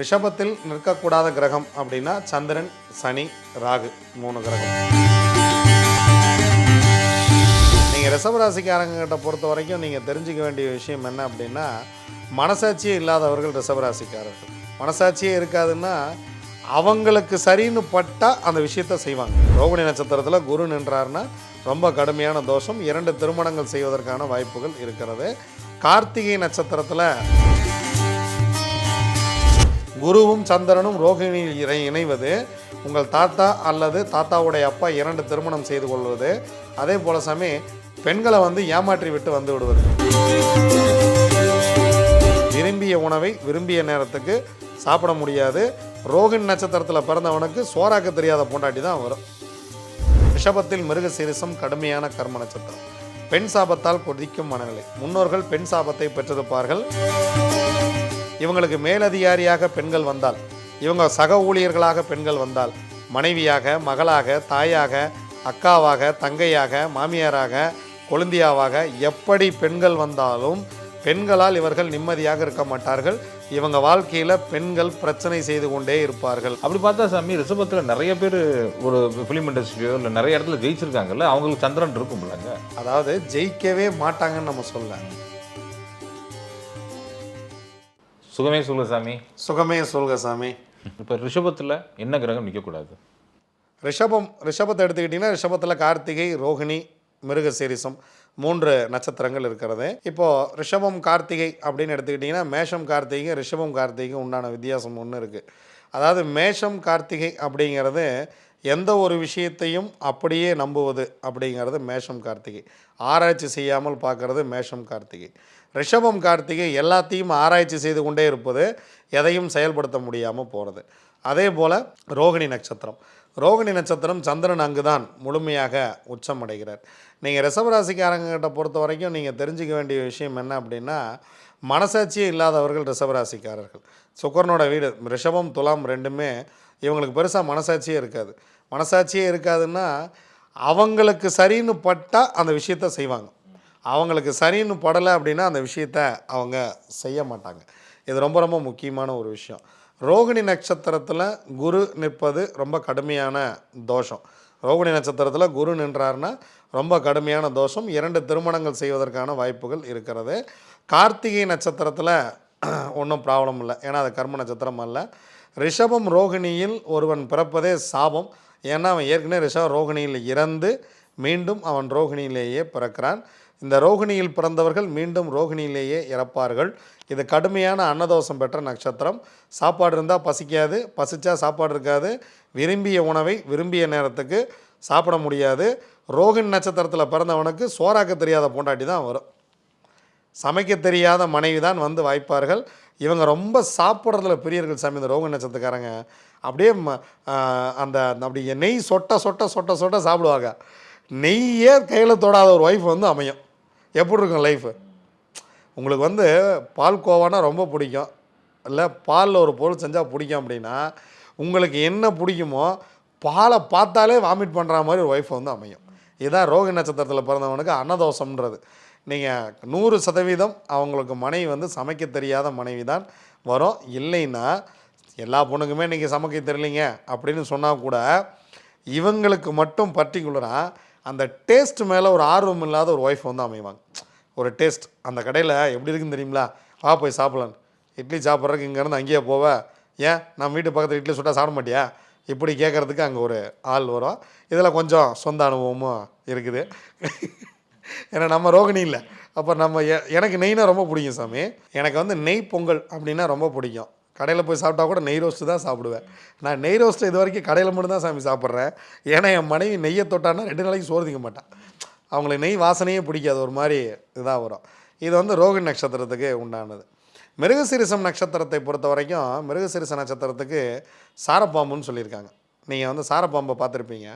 ரிஷபத்தில் நிற்கக்கூடாத கிரகம் அப்படின்னா சந்திரன் சனி ராகு மூணு கிரகம். நீங்கள் ரிஷபராசிக்காரங்கிட்ட பொறுத்த வரைக்கும் நீங்கள் தெரிஞ்சுக்க வேண்டிய விஷயம் என்ன அப்படின்னா மனசாட்சியே இல்லாதவர்கள் ரிஷபராசிக்காரர்கள். மனசாட்சியே இருக்காதுன்னா அவங்களுக்கு சரின்னு பட்டால் அந்த விஷயத்த செய்வாங்க. ரோகிணி நட்சத்திரத்தில் குரு நின்றார்னா ரொம்ப கடுமையான தோஷம். இரண்டு திருமணங்கள் செய்வதற்கான வாய்ப்புகள் இருக்கிறது. கார்த்திகை நட்சத்திரத்தில் குருவும் சந்திரனும் ரோகிணியில் இணை இணைவது உங்கள் தாத்தா அல்லது தாத்தாவுடைய அப்பா இரண்டு திருமணம் செய்து கொள்வது. அதே போல சமயம் பெண்களை வந்து ஏமாற்றி விட்டு வந்து விடுவது. விரும்பிய உணவை விரும்பிய நேரத்துக்கு சாப்பிட முடியாது. ரோகிணி நட்சத்திரத்தில் பிறந்தவனுக்கு சோறாக்க தெரியாத பொண்டாட்டி தான் வரும். ரிஷபத்தில் மிருக சீரிசம் கடுமையான கர்ம நட்சத்திரம். பெண் சாபத்தால் கொதிக்கும் மனநிலை. முன்னோர்கள் பெண் சாபத்தை பெற்றிருப்பார்கள். இவங்களுக்கு மேலதிகாரியாக பெண்கள் வந்தால் இவங்க சக ஊழியர்களாக பெண்கள் வந்தால் மனைவியாக மகளாக தாயாக அக்காவாக தங்கையாக மாமியாராக கொழுந்தியாவாக எப்படி பெண்கள் வந்தாலும் பெண்களால் இவர்கள் நிம்மதியாக இருக்க மாட்டார்கள். இவங்க வாழ்க்கையில் பெண்கள் பிரச்சனை செய்து கொண்டே இருப்பார்கள். அப்படி பார்த்தா சாமி ரிஷபத்தில் நிறைய பேர் ஒரு ஃபிலிம் இண்டஸ்ட்ரியோ இல்லை நிறைய இடத்துல ஜெயிச்சிருக்காங்கல்ல அவங்களுக்கு சந்திரன் இருக்கும்லங்க அதாவது ஜெயிக்கவே மாட்டாங்கன்னு நம்ம சொல்ல சுகமே சொல்ல சாமி. சுகமே சொல்க சாமி. இப்போ ரிஷபத்தில் என்ன கிரகம் நிற்கக்கூடாது ரிஷபம் ரிஷபத்தை எடுத்துக்கிட்டிங்கன்னா ரிஷபத்தில் கார்த்திகை ரோகிணி மிருகசீரிசம் மூன்று நட்சத்திரங்கள் இருக்கிறது. இப்போது ரிஷபம் கார்த்திகை அப்படின்னு எடுத்துக்கிட்டிங்கன்னா மேஷம் கார்த்திகை ரிஷபம் கார்த்திகை உண்டான வித்தியாசம் ஒன்று இருக்குது அதாவது மேஷம் கார்த்திகை அப்படிங்கிறது எந்த ஒரு விஷயத்தையும் அப்படியே நம்புவது அப்படிங்கிறது மேஷம் கார்த்திகை. ஆராய்ச்சி செய்யாமல் பார்க்கறது மேஷம் கார்த்திகை. ரிஷபம் கார்த்திகை எல்லாத்தையும் ஆராய்ச்சி செய்து கொண்டே இருப்பது எதையும் செயல்படுத்த முடியாமல் போகிறது அதே போல் ரோகிணி நட்சத்திரம். ரோகிணி நட்சத்திரம் சந்திரன் அங்கு தான் முழுமையாக உச்சம் அடைகிறார் நீங்கள் ரிஷபராசிக்காரங்கிட்ட பொறுத்த வரைக்கும் நீங்கள் தெரிஞ்சுக்க வேண்டிய விஷயம் என்ன அப்படின்னா மனசாட்சியே இல்லாதவர்கள் ரிஷபராசிக்காரர்கள். சுக்கரனோட வீடு ரிஷபம் துலாம் ரெண்டுமே இவங்களுக்கு பெருசாக மனசாட்சியே இருக்காது. மனசாட்சியே இருக்காதுன்னா அவங்களுக்கு சரின்னு பட்டால் அந்த விஷயத்த செய்வாங்க. அவங்களுக்கு சரின்னு படலை அப்படின்னா அந்த விஷயத்த அவங்க செய்ய மாட்டாங்க. இது ரொம்ப ரொம்ப முக்கியமான ஒரு விஷயம். ரோகிணி நட்சத்திரத்தில் குரு நிற்பது ரொம்ப கடுமையான தோஷம். ரோகிணி நட்சத்திரத்தில் குரு நின்றார்னா ரொம்ப கடுமையான தோஷம். இரண்டு திருமணங்கள் செய்வதற்கான வாய்ப்புகள் இருக்கிறது. கார்த்திகை நட்சத்திரத்தில் ஒன்றும் ப்ராப்ளம் இல்லை. ஏன்னா அது கர்ம நட்சத்திரம் அல்ல. ரிஷபம் ரோகிணியில் ஒருவன் பிறப்பதே சாபம். ஏன்னா அவன் ஏற்கனவே ரிஷப ரோகிணியில் இறந்து மீண்டும் அவன் ரோகிணியிலேயே பிறக்கிறான். இந்த ரோகிணியில் பிறந்தவர்கள் மீண்டும் ரோகிணியிலேயே இறப்பார்கள். இது கடுமையான அன்னதோஷம் பெற்ற நட்சத்திரம். சாப்பாடு இருந்தால் பசிக்காது பசிச்சா சாப்பாடு இருக்காது. விரும்பிய உணவை விரும்பிய நேரத்துக்கு சாப்பிட முடியாது. ரோகிணி நட்சத்திரத்தில் பிறந்தவனுக்கு சோறாக்க தெரியாத பொண்டாட்டி தான் வரும். சமைக்க தெரியாத மனைவி தான் வந்து வாய்ப்பார்கள். இவங்க ரொம்ப சாப்பிட்றதுல பிரியர்கள் சாமி இந்த ரோக நட்சத்திரக்காரங்க. அப்படியே ம- அந்த அந்த அப்படி நெய் சொட்ட சொட்ட சொட்ட சொட்ட சாப்பிடுவாங்க. நெய்யே கையில் தொடாத ஒரு ஒய்ஃப் வந்து அமையும். எப்படி இருக்கும் லைஃபு உங்களுக்கு வந்து பால் கோவானா ரொம்ப பிடிக்கும். இல்லை பாலில் ஒரு பொருள் செஞ்சால் பிடிக்கும் அப்படின்னா உங்களுக்கு என்ன பிடிக்குமோ பாலை பார்த்தாலே வாமிட் பண்ணுற மாதிரி ஒரு ஒய்ஃப் வந்து அமையும். இதுதான் ரோகி நட்சத்திரத்தில் பிறந்தவனுக்கு அன்னதோஷம்ன்றது. நீங்கள் நூறு சதவீதம் அவங்களுக்கு மனைவி வந்து சமைக்க தெரியாத மனைவி தான் வரும். இல்லைன்னா எல்லா பொண்ணுக்குமே நீங்கள் சமைக்க தெரியலிங்க அப்படின்னு சொன்னால் கூட இவங்களுக்கு மட்டும் பர்டிகுலராக அந்த டேஸ்ட் மேலே ஒரு ஆர்வம் இல்லாத ஒரு ஒய்ஃப் வந்து அமைவாங்க. ஒரு டேஸ்ட் அந்த கடையில் எப்படி இருக்குன்னு தெரியுங்களா வா போய் சாப்பிடலாம் இட்லி சாப்பிட்றதுக்கு இங்கேருந்து அங்கேயே போவ. ஏன்? நம்ம வீட்டு பக்கத்தில் இட்லி சுட்டா சாப்பிட மாட்டியா? இப்படி கேட்குறதுக்கு அங்கே ஒரு ஆள் வரும். இதில் கொஞ்சம் சொந்த அனுபவமும் இருக்குது. ஏன்னா நம்ம ரோகிணி இல்லை. அப்போ நம்ம எ- எனக்கு நெய்னா ரொம்ப பிடிக்கும் சாமி. எனக்கு வந்து நெய் பொங்கல் அப்படின்னா ரொம்ப பிடிக்கும். கடையில் போய் சாப்பிட்டா கூட நெய் ரோஸ்ட்டு தான் சாப்பிடுவேன். நான் நெய் ரோஸ்ட்டு இது வரைக்கும் கடையில் மட்டும் தான் சாமி சாப்பிட்றேன். ஏன்னா என் மனைவி நெய்யை தொட்டான்னா ரெண்டு நாளைக்கு சோறு திங்க மாட்டான் அவங்களுக்கு நெய் வாசனையே பிடிக்காது ஒரு மாதிரி இதாக வரும். இது வந்து ரோகிணி நட்சத்திரத்துக்கு உண்டானது. மிருகசீரிசம் நட்சத்திரத்தை பொறுத்த வரைக்கும் மிருகசீரிச நட்சத்திரத்துக்கு சாரப்பாம்புன்னு சொல்லியிருக்காங்க. நீங்கள் வந்து சாரப்பாம்பை பார்த்துருப்பீங்க.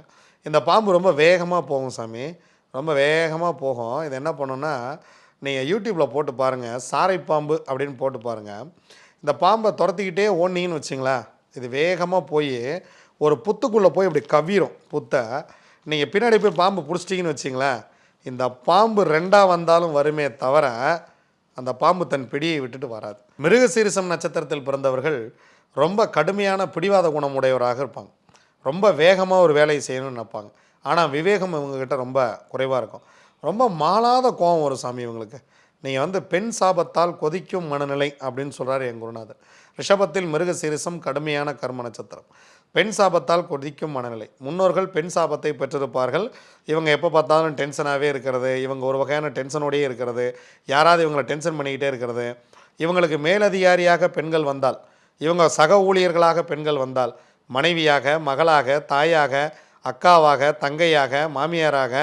இந்த பாம்பு ரொம்ப வேகமாக போகும் சாமி. ரொம்ப வேகமாக போகும். இது என்ன பண்ணுன்னா நீங்கள் யூடியூப்பில் போட்டு பாருங்கள் சாரை பாம்பு அப்படின்னு போட்டு பாருங்கள் இந்த பாம்பை துரத்திக்கிட்டே ஓடினீங்கன்னு வச்சிங்களேன் இது வேகமாக போய் ஒரு புத்துக்குள்ளே போய் இப்படி கவ்விரும் புத்தை. நீங்கள் பின்னாடி போய் பாம்பு பிடிச்சிட்டிங்கன்னு வச்சிங்களேன் இந்த பாம்பு ரெண்டாக வந்தாலும் வருமே தவிர அந்த பாம்பு தன் பிடியை விட்டுட்டு வராது. மிருகசீரிசம் நட்சத்திரத்தில் பிறந்தவர்கள் ரொம்ப கடுமையான பிடிவாத குணம் உடையவராக இருப்பாங்க. ரொம்ப வேகமாக ஒரு வேலையை செய்யணும்னு நினைப்பாங்க. ஆனால் விவேகம் இவங்கக்கிட்ட ரொம்ப குறைவாக இருக்கும். ரொம்ப மாளாத கோபம் வரும் சாமி இவங்களுக்கு. நீங்கள் வந்து பெண் சாபத்தால் கொதிக்கும் மனநிலை அப்படின்னு சொல்கிறார் என் குருநாதர். ரிஷபத்தில் மிருக சீரிசம் கடுமையான கர்ம நட்சத்திரம். பெண் சாபத்தால் கொதிக்கும் மனநிலை. முன்னோர்கள் பெண் சாபத்தை பெற்றிருப்பார்கள். இவங்க எப்போ பார்த்தாலும் டென்ஷனாகவே இருக்கிறது. இவங்க ஒரு வகையான டென்ஷனோடையே இருக்கிறது. யாராவது இவங்களை டென்ஷன் பண்ணிக்கிட்டே இருக்கிறது. இவங்களுக்கு மேலதிகாரியாக பெண்கள் வந்தால் இவங்க சக ஊழியர்களாக பெண்கள் வந்தால் மனைவியாக மகளாக தாயாக அக்காவாக தங்கையாக மாமியாராக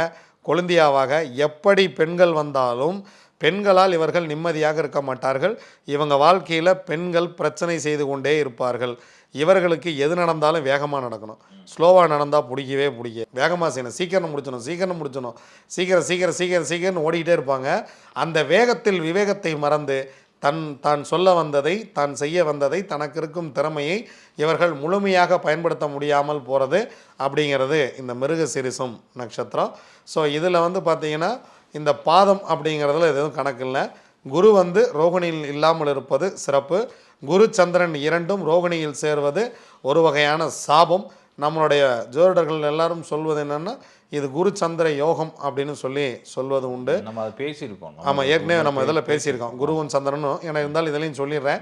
கொழுந்தியாவாக எப்படி பெண்கள் வந்தாலும் பெண்களால் இவர்கள் நிம்மதியாக இருக்க மாட்டார்கள். இவங்க வாழ்க்கையில் பெண்கள் பிரச்சனை செய்து கொண்டே இருப்பார்கள். இவர்களுக்கு எது நடந்தாலும் வேகமாக நடக்கணும். ஸ்லோவாக நடந்தால் பிடிக்கவே பிடிக்க வேகமாக செய்யணும். சீக்கிரம் முடிச்சணும் சீக்கிரம் முடிச்சணும் சீக்கிரம் சீக்கிரம் சீக்கிரம் சீக்கிரம் ஓடிக்கிட்டே இருப்பாங்க. அந்த வேகத்தில் விவேகத்தை மறந்து தன் தான் சொல்ல வந்ததை தான் செய்ய வந்ததை தனக்கு இருக்கும் திறமையை இவர்கள் முழுமையாக பயன்படுத்த முடியாமல் போகிறது அப்படிங்கிறது இந்த மிருக சிரிசம் நட்சத்திரம். ஸோ இதில் வந்து பார்த்தீங்கன்னா இந்த பாதம் அப்படிங்கிறதுல எதுவும் கணக்கு இல்லை. குரு வந்து ரோகிணியில் இல்லாமல் இருப்பது சிறப்பு. குரு சந்திரன் இரண்டும் ரோகிணியில் சேர்வது ஒரு வகையான சாபம். நம்மளுடைய ஜோதிடர்கள் எல்லாரும் சொல்வது என்னென்னா இது குரு சந்திர யோகம் அப்படின்னு சொல்லி சொல்வது உண்டு. நம்ம அதை பேசியிருக்கோம். ஆமாம் ஏற்கனவே நம்ம இதில் பேசியிருக்கோம். குருவும் சந்திரனும் ஏன்னா இருந்தாலும் இதுலையும் சொல்லிடுறேன்.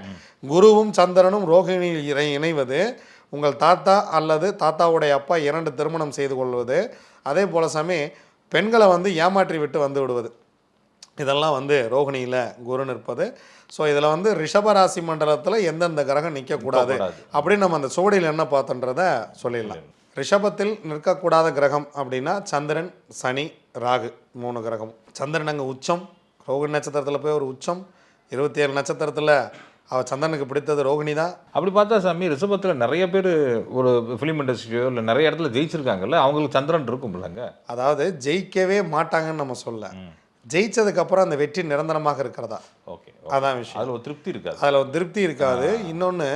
குருவும் சந்திரனும் ரோகிணியில் இணை இணைவது உங்கள் தாத்தா அல்லது தாத்தாவுடைய அப்பா இரண்டு திருமணம் செய்து கொள்வது. அதே போல சாமி பெண்களை வந்து ஏமாற்றி விட்டு வந்து விடுவது. இதெல்லாம் வந்து ரோகிணியில் குரு நிற்பது. ஸோ இதில் வந்து ரிஷபராசி மண்டலத்தில் எந்தெந்த கிரகம் நிற்கக்கூடாது. அப்படின்னு நம்ம அந்த சுவடியில் என்ன பார்த்தன்றத சொல்லிடலாம். ரிஷபத்தில் நிற்கக்கூடாத கிரகம் அப்படின்னா சந்திரன் சனி ராகு மூணு கிரகம். சந்திரன் அங்கே உச்சம். ரோகிணி நட்சத்திரத்தில் போய் ஒரு உச்சம். இருபத்தி ஏழு நட்சத்திரத்தில் அவ சந்திரனுக்கு பிடித்தது ரோகிணி தான். அப்படி பார்த்தா சாமி ரிஷபத்தில் நிறைய பேர் ஒரு ஃபிலிம் இண்டஸ்ட்ரியோ இல்லை நிறைய இடத்துல ஜெயிச்சிருக்காங்கல்ல அவங்களுக்கு சந்திரன் இருக்கும்லங்க அதாவது ஜெயிக்கவே மாட்டாங்கன்னு நம்ம சொல்ல. ஜெயிச்சதுக்கப்புறம் அந்த வெற்றி நிரந்தரமாக இருக்கிறதா? ஓகே அதான் விஷயம். அதில் ஒரு திருப்தி இருக்காது. அதில் ஒரு திருப்தி இருக்காது. இன்னொன்று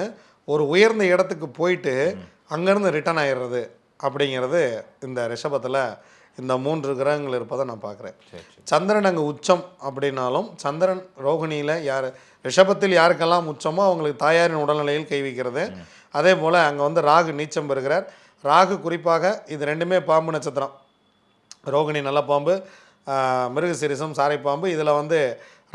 ஒரு உயர்ந்த இடத்துக்கு போயிட்டு அங்கேருந்து ரிட்டர்ன் ஆயிடுறது அப்படிங்கிறது இந்த ரிஷபத்தில் இந்த மூன்று கிரகங்கள் இருப்பதை நான் பார்க்குறேன். சந்திரன் அங்கே உச்சம் அப்படின்னாலும் சந்திரன் ரோகிணியில் யார் ரிஷபத்தில் யாருக்கெல்லாம் உச்சமோ அவங்களுக்கு தாயாரின் உடல்நிலையில் கை வைக்கிறது. அதே போல் அங்கே வந்து ராகு நீச்சம் பெறுகிறார். ராகு குறிப்பாக இது ரெண்டுமே பாம்பு நட்சத்திரம். ரோகிணி நல்ல பாம்பு மிருகசீரிசம் சாரை பாம்பு இதில் வந்து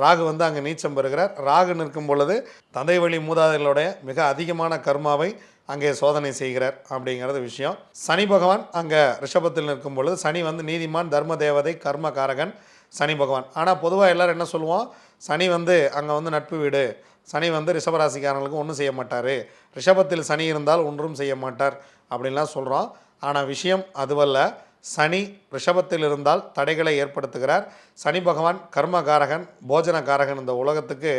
ராகு வந்து அங்கே நீச்சம் பெறுகிறார். ராகு நிற்கும் பொழுது தந்தை வழி மூதாதைகளுடைய மிக அதிகமான கர்மாவை அங்கே சோதனை செய்கிறார் அப்படிங்கிறது விஷயம். சனி பகவான் அங்கே ரிஷபத்தில் நிற்கும் பொழுது சனி வந்து நீதிமான் தர்ம தேவதை கர்ம காரகன் சனி பகவான். ஆனால் பொதுவாக எல்லோரும் என்ன சொல்லுவோம்? சனி வந்து அங்கே வந்து நட்பு வீடு. சனி வந்து ரிஷபராசிக்காரங்களுக்கு ஒன்றும் செய்ய மாட்டார். ரிஷபத்தில் சனி இருந்தால் ஒன்றும் செய்ய மாட்டார் அப்படின்லாம் சொல்கிறோம் ஆனால் விஷயம் அதுவல்ல. சனி ரிஷபத்தில் இருந்தால் தடைகளை ஏற்படுத்துகிறார். சனி பகவான் கர்மகாரகன் போஜனகாரகன் இந்த உலகத்துக்கு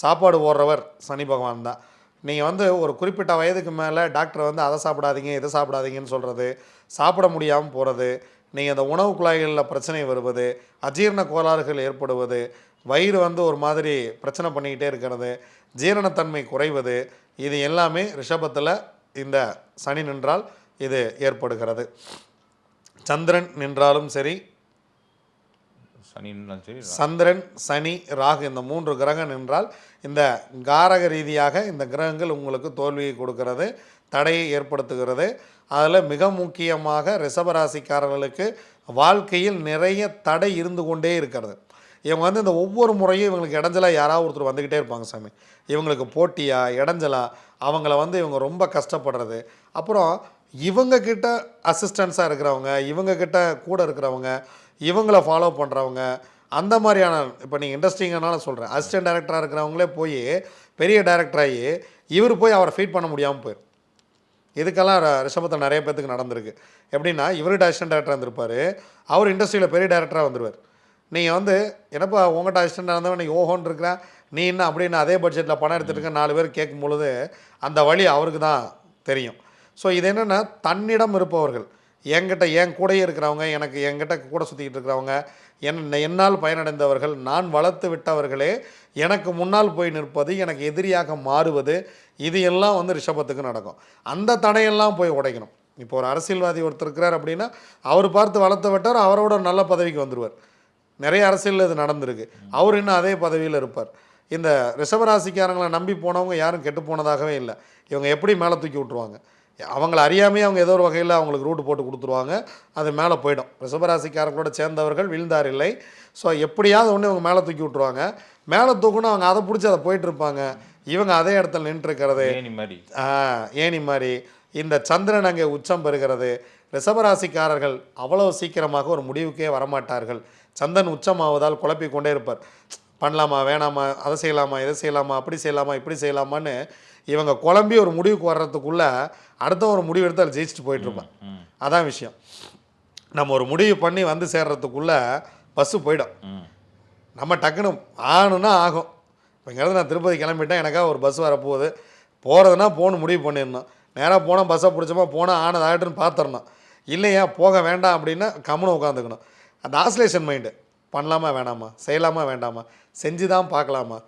சாப்பாடு போடுறவர் சனி பகவான் தான். நீங்கள் வந்து ஒரு குறிப்பிட்ட வயதுக்கு மேலே டாக்டர் வந்து அதை சாப்பிடாதீங்க இதை சாப்பிடாதீங்கன்னு சொல்கிறது சாப்பிட முடியாமல் போகிறது நீங்கள் அந்த உணவு குழாய்களில் பிரச்சனை வருவது அஜீரண கோளாறுகள் ஏற்படுவது வயிறு வந்து ஒரு மாதிரி பிரச்சனை பண்ணிக்கிட்டே இருக்கிறது ஜீரணத்தன்மை குறைவது இது எல்லாமே ரிஷபத்தில் இந்த சனி நின்றால் இது ஏற்படுகிறது. சந்திரன் நின்றாலும் சரி சரி சந்திரன் சனி ராகு இந்த மூன்று கிரகம் நின்றால் இந்த காரக ரீதியாக இந்த கிரகங்கள் உங்களுக்கு தோல்வியை கொடுக்கிறது தடையை ஏற்படுத்துகிறது. அதில் மிக முக்கியமாக ரிஷபராசிக்காரர்களுக்கு வாழ்க்கையில் நிறைய தடை இருந்து கொண்டே இருக்கிறது. இவங்க வந்து இந்த ஒவ்வொரு முறையும் இவங்களுக்கு இடைஞ்சலாக யாராவது ஒருத்தர் வந்துக்கிட்டே இருப்பாங்க சாமி. இவங்களுக்கு போட்டியா இடைஞ்சலா அவங்கள வந்து இவங்க ரொம்ப கஷ்டப்படுறது. அப்புறம் இவங்க கிட்ட அசிஸ்டன்ஸாக இருக்கிறவங்க இவங்க கிட்ட கூட இருக்கிறவங்க இவங்கள ஃபாலோ பண்ணுறவங்க அந்த மாதிரியான இப்போ நீங்கள் இன்ட்ரெஸ்டிங்கனால சொல்கிறேன் அசிஸ்டன்ட் டைரக்டராக இருக்கிறவங்களே போய் பெரிய டேரக்டராகி இவர் போய் அவரை ஃபீட் பண்ண முடியாமல் போயிடும் இதுக்கெல்லாம் ர- ரிஷபத்தில் நிறைய பேத்துக்கு நடந்திருக்கு. எப்படின்னா இவர்கிட்ட அசிஸ்டன்ட் டேரக்டர் இருந்திருப்பார். அவர் இண்டஸ்ட்ரியில் பெரிய டேரக்டராக வந்துடுவார் நீங்கள் வந்து என்னப்பா உங்கள்கிட்ட அசிஸ்டண்டாக இருந்தவன் நீ ஓஹோன்னு இருக்கிறேன் நீ என்ன அப்படின்னு அதே பட்ஜெட்டில் பணம் எடுத்துட்டு இருக்க? நாலு பேர் கேட்கும் பொழுது அந்த வழி அவருக்கு தான் தெரியும். ஸோ இது என்னென்னா தன்னிடம் இருப்பவர்கள். என்கிட்ட என் கூடயே இருக்கிறவங்க எனக்கு என்கிட்ட கூட சுற்றிக்கிட்டு இருக்கிறவங்க என் என்னால் பயனடைந்தவர்கள் நான் வளர்த்து விட்டவர்களே எனக்கு முன்னால் போய் நிற்பது எனக்கு எதிரியாக மாறுவது இது எல்லாம் வந்து ரிஷபத்துக்கு நடக்கும். அந்த தடையெல்லாம் போய் உடைக்கணும். இப்போ ஒரு அரசியல்வாதி ஒருத்தர் இருக்கிறார் அப்படின்னா அவர் பார்த்து வளர்த்து விட்டார் அவரோட நல்ல பதவிக்கு வந்துடுவார் நிறைய அரசியலில் இது நடந்திருக்கு. அவர் இன்னும் அதே பதவியில் இருப்பார். இந்த ரிஷபராசிக்காரங்களை நம்பி போனவங்க யாரும் கெட்டு போனதாகவே இல்லை. இவங்க எப்படி மேலே தூக்கி விட்ருவாங்க அவங்கள அறியாமையே அவங்க ஏதோ ஒரு வகையில் அவங்களுக்கு ரூட் போட்டு கொடுத்துருவாங்க. அது மேலே போயிடும். ரிஷபராசிக்காரங்களோட சேர்ந்தவர்கள் வீழ்ந்தார் இல்லை. ஸோ எப்படியாவது ஒன்று இவங்க மேலே தூக்கி விட்ருவாங்க மேலே தூக்குனா அவங்க அதை பிடிச்சி அதை போயிட்டு இருப்பாங்க. இவங்க அதே இடத்துல நின்றுருக்கிறது. ஏனி மாதிரி. ஆ, ஏணி மாதிரி. இந்த சந்திரன் அங்கே உச்சம் பெறுகிறது. ரிஷபராசிக்காரர்கள் அவ்வளவு சீக்கிரமாக ஒரு முடிவுக்கே வரமாட்டார்கள். சந்திரன் உச்சமாவதால் குழப்பி கொண்டே இருப்பார். பண்ணலாமா வேணாமா அதை செய்யலாமா இதை செய்யலாமா அப்படி செய்யலாமா இப்படி செய்யலாமான்னு இவங்க குழம்பி ஒரு முடிவுக்கு வர்றதுக்குள்ள அடுத்த ஒரு முடிவு எடுத்து அதில் ஜெயிச்சுட்டு போயிட்டு இருப்பான் ம். அதான் விஷயம். நம்ம ஒரு முடிவு பண்ணி வந்து சேர்றதுக்குள்ள பஸ்ஸு போயிடும். நம்ம டக்குன்னு ஆகணும்னா ஆகும். இப்போ இங்கேருந்து நான் திருப்பதி கிளம்பிட்டேன் எனக்காக ஒரு பஸ் வரப்போகுது. போகிறதுனா போகணும் முடிவு பண்ணிடணும். நேராக போனால் பஸ்ஸை பிடிச்சோமா போனால் ஆனது ஆகட்டுன்னு பார்த்துடணும் இல்லையா போக வேண்டாம் அப்படின்னா கம்முன்னு உட்காந்துக்கணும். அந்த ஆஸ்லேஷன் மைண்டு பண்ணலாமா வேணாமா செய்யலாமா வேண்டாமா? செஞ்சு தான் பார்க்கலாமா?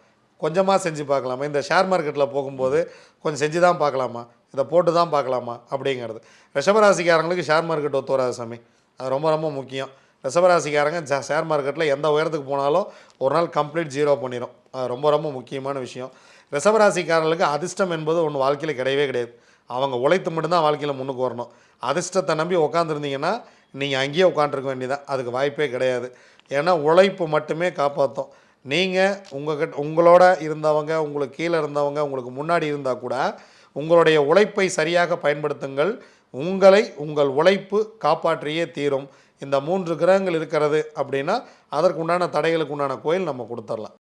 கொஞ்சமாக செஞ்சு பார்க்கலாமா? இந்த ஷேர் மார்க்கெட்டில் போகும்போது கொஞ்சம் செஞ்சு தான் பார்க்கலாமா? இதை போட்டு தான் பார்க்கலாமா? அப்படிங்கிறது. ரிஷபராசிக்காரங்களுக்கு ஷேர் மார்க்கெட் ஒத்து வராது சாமி. அது ரொம்ப ரொம்ப முக்கியம். ரிஷபராசிக்காரங்க ஷேர் மார்க்கெட்டில் எந்த உயரத்துக்கு போனாலும் ஒரு நாள் கம்ப்ளீட் ஜீரோ பண்ணிடும் அது ரொம்ப ரொம்ப முக்கியமான விஷயம். ரிஷபராசிக்காரர்களுக்கு அதிர்ஷ்டம் என்பது ஒன்று வாழ்க்கையில் கிடையவே கிடையாது. அவங்க உழைத்து மட்டும்தான் வாழ்க்கையில் முன்னுக்கு வரணும். அதிர்ஷ்டத்தை நம்பி உட்காந்துருந்தீங்கன்னா நீங்கள் அங்கேயே உட்காந்துருக்க வேண்டியதான் அதுக்கு வாய்ப்பே கிடையாது. ஏன்னா உழைப்பு மட்டுமே காப்பாற்றும் நீங்கள் உங்ககிட்ட உங்களோட இருந்தவங்க உங்களுக்கு கீழே இருந்தவங்க உங்களுக்கு முன்னாடி இருந்தால் கூட உங்களுடைய உழைப்பை சரியாக பயன்படுத்துங்கள். உங்களை உங்கள் உழைப்பு காப்பாற்றியே தீரும். இந்த மூன்று கிரகங்கள் இருக்கிறது அப்படின்னா அதற்கு உண்டான தடைகளுக்கு உண்டான கோயில் நம்ம கொடுத்துடலாம்.